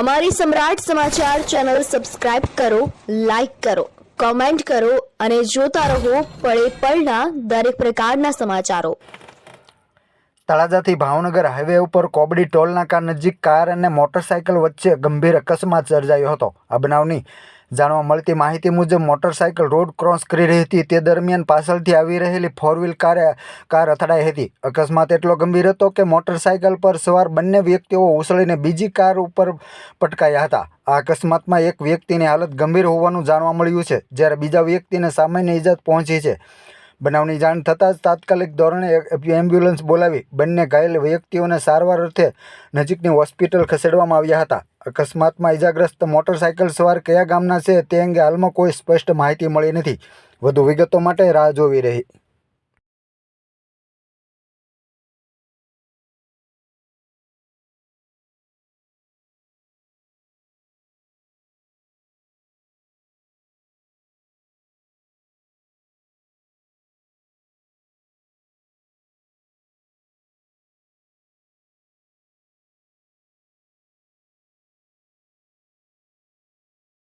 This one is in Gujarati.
અમારી સમ્રાટ સમાચાર ચેનલ સબસ્ક્રાઇબ કરો, લાઇક કરો, કોમેન્ટ કરો અને જોતા રહો પળે પળના દરેક પ્રકારના સમાચારો. તળાજાથી ભાવનગર હાઈવે ઉપર કોબડી ટોલનાકા નજીક કાર અને મોટરસાયકલ વચ્ચે ગંભીર અકસ્માત સર્જાયો હતો. આ બનાવની જાણવા મળતી માહિતી મુજબ મોટરસાયકલ રોડ ક્રોસ કરી રહી હતી. તે દરમિયાન પાછળથી આવી રહેલી ફોર વ્હીલ કારે કાર અથડાઈ હતી. અકસ્માત એટલો ગંભીર હતો કે મોટરસાયકલ પર સવાર બંને વ્યક્તિઓ ઉછળીને બીજી કાર ઉપર પટકાયા હતા. આ અકસ્માતમાં એક વ્યક્તિની હાલત ગંભીર હોવાનું જાણવા મળ્યું છે, જ્યારે બીજા વ્યક્તિને સામાન્ય ઇજા પહોંચી છે. બનાવની જાણ થતાં જ તાત્કાલિક ધોરણે એમ્બ્યુલન્સ બોલાવી બંને ઘાયલ વ્યક્તિઓને સારવાર અર્થે નજીકની હોસ્પિટલ ખસેડવામાં આવ્યા હતા. અકસ્માતમાં ઇજાગ્રસ્ત મોટરસાયકલ સવાર કયા ગામના છે તે અંગે હાલમાં કોઈ સ્પષ્ટ માહિતી મળી નથી. વધુ વિગતો માટે રાહ જોવી રહી.